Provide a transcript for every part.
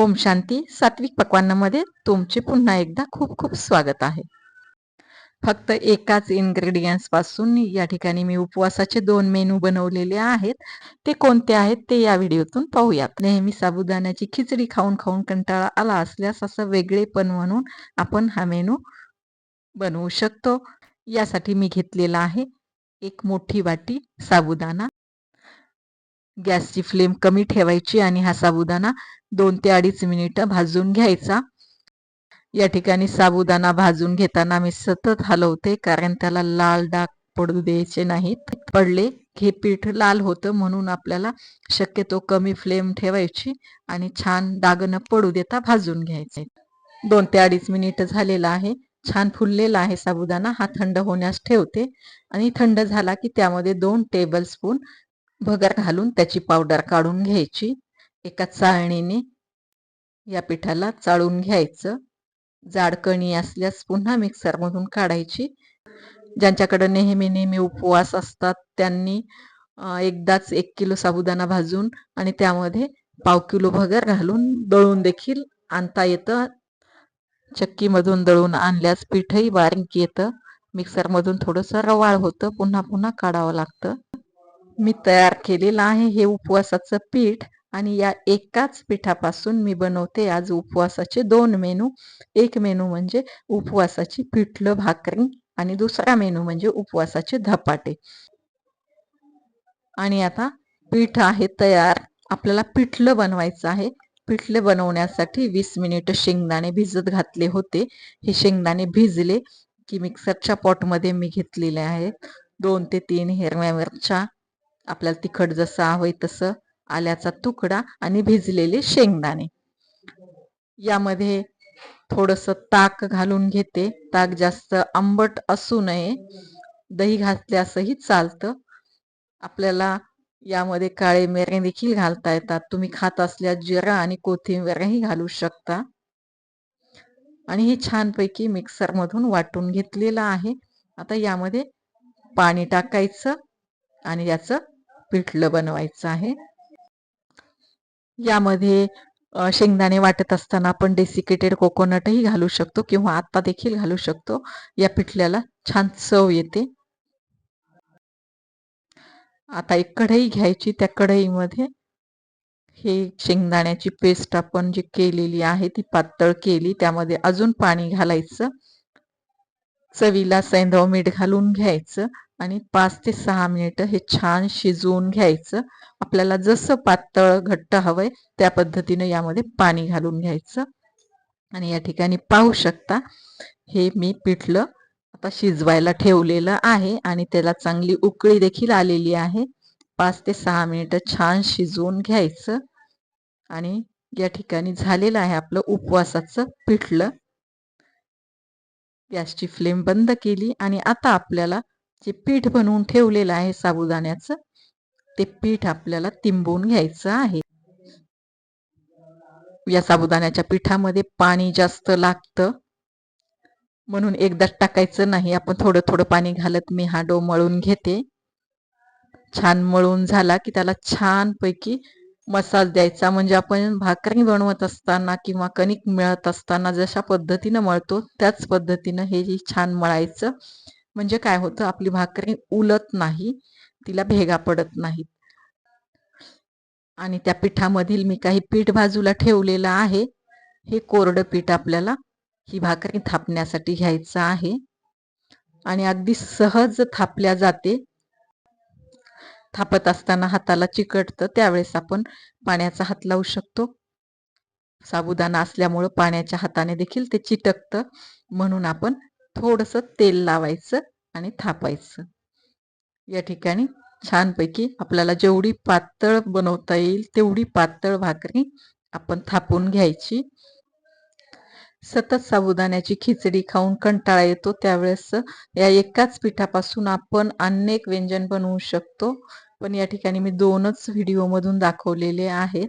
ओम शांती. सात्विक पक्वांनामध्ये तुमचे पुन्हा एकदा खूप खूप स्वागत आहे. फक्त एकाच इन्ग्रेडियंट्सपासून या ठिकाणी मी उपवासाचे दोन मेनू बनवलेले आहेत. ते कोणते आहेत ते या व्हिडिओतून पाहूयात नेहमी साबुदाण्याची खिचडी खाऊन खाऊन कंटाळा आला असल्यास असं वेगळेपण म्हणून आपण हा मेनू बनवू शकतो. यासाठी मी घेतलेला आहे एक मोठी वाटी साबुदाणा. गॅसची फ्लेम कमी ठेवायची आणि हा साबुदाणा दोन ते अडीच मिनिटं भाजून घ्यायचा. या ठिकाणी साबुदाणा भाजून घेताना मी सतत हलवते कारण त्याला लाल डाग पडू द्यायचे नाहीत. पडले हे पीठ लाल होतं म्हणून आपल्याला शक्यतो कमी फ्लेम ठेवायची आणि छान डागनं न पडू देता भाजून घ्यायचे. दोन ते अडीच मिनिट झालेला आहे. छान फुललेला आहे साबुदाणा. हा थंड होण्यास ठेवते आणि थंड झाला की त्यामध्ये दोन टेबल स्पून भगर घालून त्याची पावडर काढून घ्यायची. एका चाळणीने या पिठाला चाळून घ्यायचं. जाडकणी असल्यास पुन्हा मिक्सरमधून काढायची. ज्यांच्याकडे नेहमी नेहमी उपवास असतात त्यांनी एकदाच एक किलो साबुदाणा भाजून आणि त्यामध्ये पाव किलो भगर घालून दळून देखील आणता येतं. चक्कीमधून दळून आणल्यास पीठही बारीक येतं. मिक्सरमधून थोडंसं रवाळ होतं. पुन्हा पुन्हा काढावं लागतं. मी तयार केलेलं आहे हे उपवासाचं पीठ. आणि या एकाच पिठापासून मी बनवते आज उपवासाचे दोन मेनू. एक मेनू म्हणजे उपवासाची पिठलं भाकरी आणि दुसरा मेनू म्हणजे उपवासाचे धपाटे. आणि आता पीठ आहे तयार. आपल्याला पिठलं बनवायचं आहे. पिठले बनवण्यासाठी वीस मिनिट शेंगदाणे भिजत घातले होते. हे शेंगदाणे भिजले की मिक्सरच्या पॉटमध्ये मी घेतलेले आहेत. दोन ते तीन हिरव्या मिरच्या. आपल्याला तिखट जसं हवंय तसं. आल्याचा तुकडा आणि भिजलेले शेंगदाणे. यामध्ये थोडस ताक घालून घेते. ताक जास्त आंबट असू नये. दही घातल्यासही चालतं. आपल्याला यामध्ये काळे मिरे देखील घालता येतात. तुम्ही खात असल्या जिरा आणि कोथिंबीरही घालू शकता. आणि हे छानपैकी मिक्सरमधून वाटून घेतलेलं आहे. आता यामध्ये पाणी टाकायचं आणि याचं पिठलं बनवायचं आहे. यामध्ये शेंगदाणे वाटत असताना आपण डेसिकेटेड कोकोनटही घालू शकतो किंवा आत्ता देखील घालू शकतो. या पिठल्याला छान चव येते. आता एक कढई घ्यायची. त्या कढईमध्ये हे शेंगदाण्याची पेस्ट आपण जी केलेली आहे ती पातळ केली. त्यामध्ये अजून पाणी घालायचं. चवीला सैंधव मीठ घालून घ्यायचं आणि पाच ते सहा मिनिटं हे छान शिजवून घ्यायचं. आपल्याला जसं पातळ घट्ट हवंय त्या पद्धतीनं यामध्ये पाणी घालून घ्यायचं. आणि या ठिकाणी पाहू शकता हे मी पिठलं आता शिजवायला ठेवलेलं आहे आणि त्याला चांगली उकळी देखील आलेली आहे. पाच ते सहा मिनिटं छान शिजवून घ्यायचं. आणि या ठिकाणी झालेलं आहे आपलं उपवासाचं पिठलं. गॅसची फ्लेम बंद केली आणि आता आपल्याला जे पीठ बनवून ठेवलेलं आहे साबुदाण्याचं ते पीठ आपल्याला तिंबून घ्यायचं आहे. या साबुदाण्याच्या पिठामध्ये पाणी जास्त लागतं. म्हणून एकदाच टाकायचं नाही आपण थोडं थोडं पाणी घालत मी हा डो मळून घेते. छान मळून झाला की त्याला छान पैकी मसाज द्यायचा. म्हणजे आपण भाकरी बनवत असताना किंवा कणिक मिळत असताना जशा पद्धतीनं मळतो त्याच पद्धतीनं हे छान मळायचं. म्हणजे काय होतं आपली भाकरी उलत नाही तिला भेगा पडत नाहीत. आणि त्या पिठामधील मी काही पीठ बाजूला ठेवलेलं आहे. हे कोरडं पीठ आपल्याला ही भाकरी थापण्यासाठी घ्यायचं आहे. आणि अगदी सहज थापल्या जाते. थापत असताना हाताला चिकटतं त्यावेळेस आपण पाण्याचा हात लावू शकतो. साबुदाणा असल्यामुळं पाण्याच्या हाताने देखील ते चिटकतं. म्हणून आपण थोडंसं तेल लावायचं आणि थापायचं. या ठिकाणी छानपैकी आपल्याला जेवढी पातळ बनवता येईल तेवढी पातळ भाकरी आपण थापून घ्यायची. सतत साबुदाण्याची खिचडी खाऊन कंटाळा येतो. त्यावेळेस या एकाच पिठापासून आपण अनेक व्यंजन बनवू शकतो. पण या ठिकाणी मी दोनच व्हिडिओमधून दाखवलेले आहेत.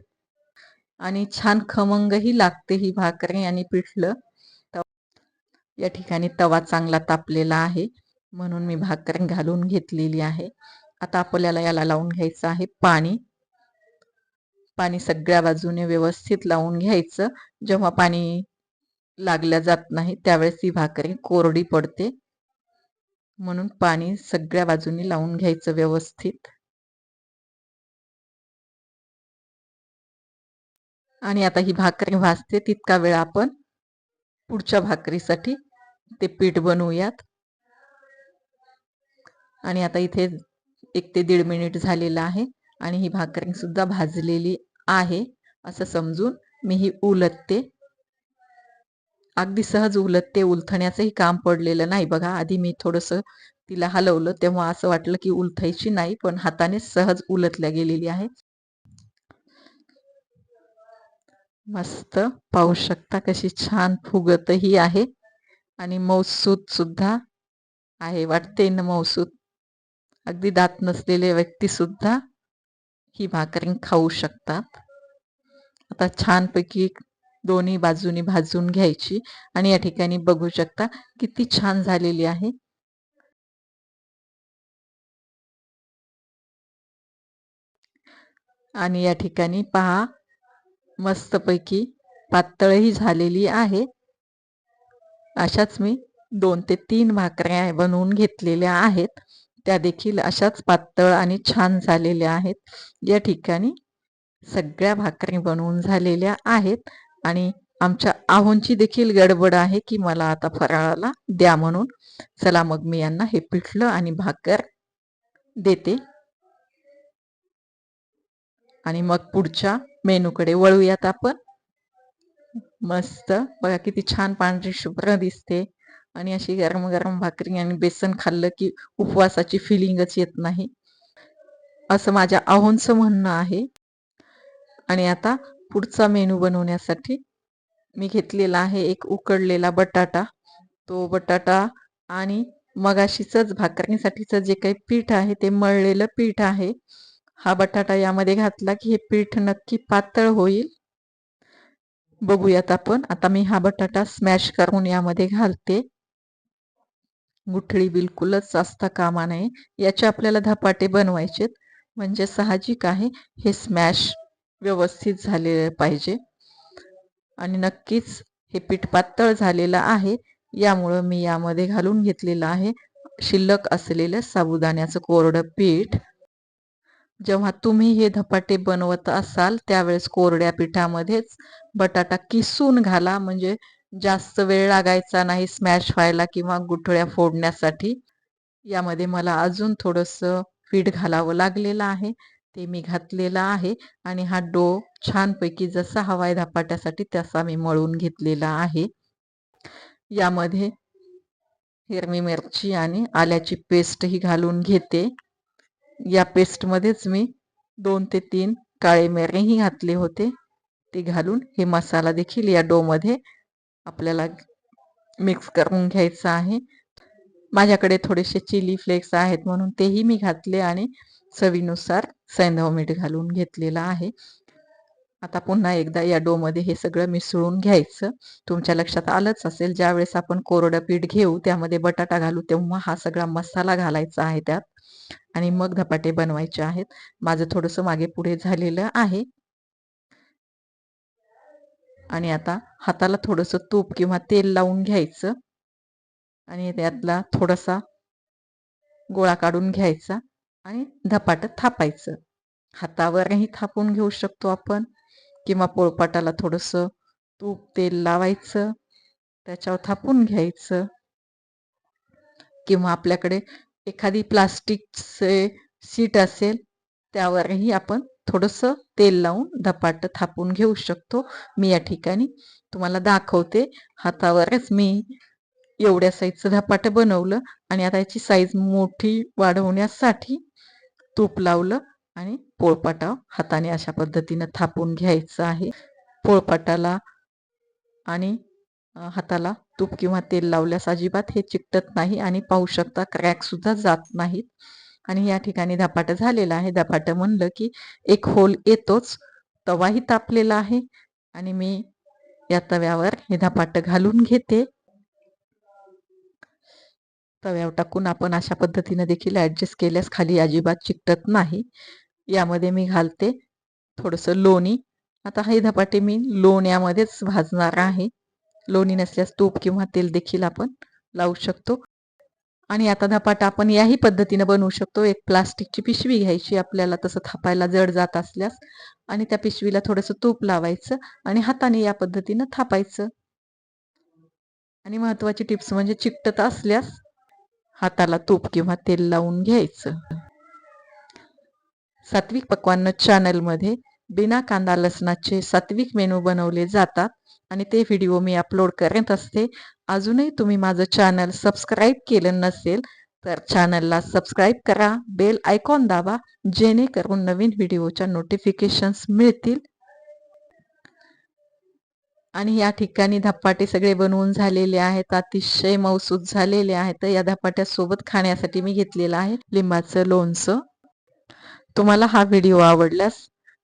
आणि छान खमंगही लागते ही भाकरी आणि पिठलं. या ठिकाणी तवा चांगला तापलेला आहे. म्हणून मी भाकर घालून घेतलेली आहे. आता आपल्याला याला लावून घ्यायचं आहे पाणी. पाणी सगळ्या बाजूने व्यवस्थित लावून घ्यायचं. जेव्हा पाणी लागल्या जात नाही त्यावेळेस ही भाकरी कोरडी पडते. म्हणून पाणी सगळ्या बाजूनी लावून घ्यायचं व्यवस्थित. आणि आता ही भाकरी भाजते तितका वेळ आपण पुढच्या भाकरीसाठी ते पीठ बनवूयात. आणि आता इथे एक ते दीड मिनिट झालेलं आहे आणि ही भाकरी सुद्धा भाजलेली आहे. असं समजून मी ही उलटते. अगदी सहज उलटते उलथण्याचंही काम पडलेलं नाही. बघा आधी मी थोडंसं तिला हलवलं तेव्हा असं वाटलं की उलथायची नाही पण हाताने सहज उलटल्या गेलेली आहे. मस्त. पाहू शकता कशी छान फुगतही आहे. आणि मौसूद सुद्धा आहे वाटते ना मौसूद. अगदी दात नसलेले व्यक्ती सुद्धा ही भाकरी खाऊ शकतात. आता छानपैकी दोन्ही बाजूनी भाजून घ्यायची आणि या ठिकाणी बघू शकता किती छान झालेली आहे. आणि या ठिकाणी पहा मस्तपैकी पातळही झालेली आहे. अशाच मी दोन ते तीन भाकऱ्या बनवून घेतलेल्या आहेत. त्या देखील अशाच पातळ आणि छान झालेल्या आहेत. या ठिकाणी सगळ्या भाकरी बनवून झालेल्या आहेत. आणि आमच्या आहोंची देखील गडबड आहे की मला आता फराळाला द्या म्हणून. चला मग मी यांना हे पिठलं आणि भाकर देते. आणि मग पुढच्या मेनूकडे वळूयात आपण. मस्त. बघा किती छान पांढरी शुभ्र दिसते. आणि अशी गरम गरम भाकरी आणि बेसन खाल्लं की उपवासाची फिलिंगच येत नाही. असं माझ्या आहोंचं म्हणणं आहे. आणि आता पुढचा मेनू बनवण्यासाठी मी घेतलेला आहे एक उकडलेला बटाटा. तो बटाटा आणि मगाशीचंच भाकरीसाठीचं जे काही पीठ आहे ते मळलेलं पीठ आहे. हा बटाटा यामध्ये घातला की हे पीठ नक्की पातळ होईल. बघूयात आपण. आता मी हा बटाटा स्मॅश करून यामध्ये घालते. गुठळी बिलकुलच असता कामा नये. याचे आपल्याला धपाटे बनवायचेत. म्हणजे साहजिक आहे. हे स्मॅश व्यवस्थित झालेलं पाहिजे. आणि नक्कीच हे पीठ पातळ झालेलं आहे यामुळं मी यामध्ये घालून घेतलेलं आहे शिल्लक असलेलं साबुदाण्याचं कोरडं पीठ. जेव्हा तुम्ही हे धपाटे बनवत असाल त्यावेळेस कोरड्या पिठामध्येच बटाटा किसून घाला. म्हणजे जास्त वेळ लागायचा नाही स्मॅश व्हायला किंवा गुठळ्या फोडण्यासाठी. यामध्ये मला अजून थोडंसं पीठ घालावं लागलेलं आहे. ते मी घातलेलं आहे आणि हा डो छानपैकी जसा हवाय धपाट्यासाठी तसा मी मळून घेतलेला आहे. यामध्ये हिरवी मिरची आणि आल्याची पेस्टही घालून घेते. या पेस्टमध्येच मी दोन ते तीन काळे मिरेही घातले होते. ते घालून हे मसाला देखील या डोमध्ये आपल्याला मिक्स करून घ्यायचा आहे. माझ्याकडे थोडेसे चिली फ्लेक्स आहेत म्हणून तेही मी घातले आणि चवीनुसार सैंधव मीठ घालून घेतलेलं आहे. आता पुन्हा एकदा या डोमध्ये हे सगळं मिसळून घ्यायचं. तुमच्या लक्षात आलंच असेल ज्यावेळेस आपण कोरडं पीठ घेऊ त्यामध्ये बटाटा घालू तेव्हा हा सगळा मसाला घालायचा आहे त्यात. आणि मग धपाटे बनवायचे आहेत. माझं थोडंसं मागे पुढे झालेलं आहे. आणि आता हाताला थोडंसं तूप किंवा तेल लावून घ्यायचं. आणि त्यातला थोडासा गोळा काढून घ्यायचा. आणि धपाट थापायचं. हातावरही थापून घेऊ शकतो आपण किंवा पोळपाटाला थोडंसं तूप तेल लावायचं त्याच्यावर थापून घ्यायचं. किंवा आपल्याकडे एखादी प्लास्टिकचे सीट असेल त्यावरही आपण थोडंसं तेल लावून धपाट थापून घेऊ शकतो. मी या ठिकाणी तुम्हाला दाखवते. हातावरच मी एवढ्या साईजचं धपाट बनवलं आणि आता याची साईज मोठी वाढवण्यासाठी तूप लावलं आणि पोळपाटा हाताने अशा पद्धतीनं थापून घ्यायचं आहे. पोळपाटाला आणि हाताला तूप किंवा तेल लावल्यास अजिबात हे चिकटत नाही आणि पाहू शकता क्रॅकसुद्धा जात नाहीत. आणि या ठिकाणी धपाटं झालेला आहे. धपाटं म्हणलं की एक होल येतोच तवाही तापलेला आहे. आणि मी या तव्यावर हे धपाटं घालून घेते. तव्यावर टाकून आपण अशा पद्धतीने देखील ॲडजस्ट केल्यास खाली अजिबात चिकटत नाही. यामध्ये मी घालते थोडंसं लोणी. आता हे धपाटे मी लोण्यामध्येच भाजणार आहे. लोणी नसल्यास तूप किंवा तेल देखील आपण लावू शकतो. आणि आता धपाटा आपण याही पद्धतीनं बनवू शकतो. एक प्लास्टिकची पिशवी घ्यायची आपल्याला तसं थापायला जड जात असल्यास. आणि त्या पिशवीला थोडंसं तूप लावायचं आणि हाताने या पद्धतीनं थापायचं. आणि महत्वाची टिप्स म्हणजे चिकटत असल्यास हाताला तूप किंवा तेल लावून घ्यायचं. सात्विक पक्वान्न चॅनलमध्ये बिना कांदा लसणाचे सात्विक मेनू बनवले जातात आणि ते व्हिडिओ मी अपलोड करत असते. अजूनही तुम्ही माझं चॅनल सबस्क्राईब केलं नसेल तर चॅनलला सबस्क्राईब करा बेल आयकॉन दाबा जेणेकरून नवीन व्हिडिओच्या नोटिफिकेशन्स मिळतील. आणि या ठिकाणी धप्पाटे सगळे बनवून झालेले आहेत. अतिशय मौसूद झालेले आहेत. या धपाट्यासोबत खाण्यासाठी मी घेतलेलं आहे लिंबाचं लोणचं. तुम्हाला हा व्हिडिओ आवडल्यास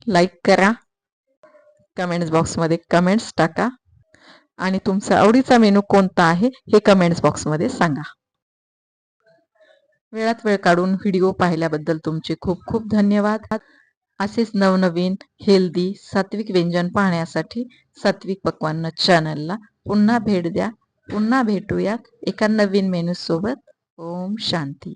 लाईक करा. कमेंट्स बॉक्समध्ये कमेंट्स टाका. आणि तुमचा आवडीचा मेनू कोणता आहे हे कमेंट्स बॉक्समध्ये सांगा. वेळात वेळ काढून व्हिडिओ पाहिल्याबद्दल तुमचे खूप खूप धन्यवाद. असेच नवनवीन हेल्दी सात्विक व्यंजन पाहण्यासाठी सात्विक पक्वान्न चॅनलला पुन्हा भेट द्या. पुन्हा भेटूयात एका नवीन मेनूसोबत ओम शांती.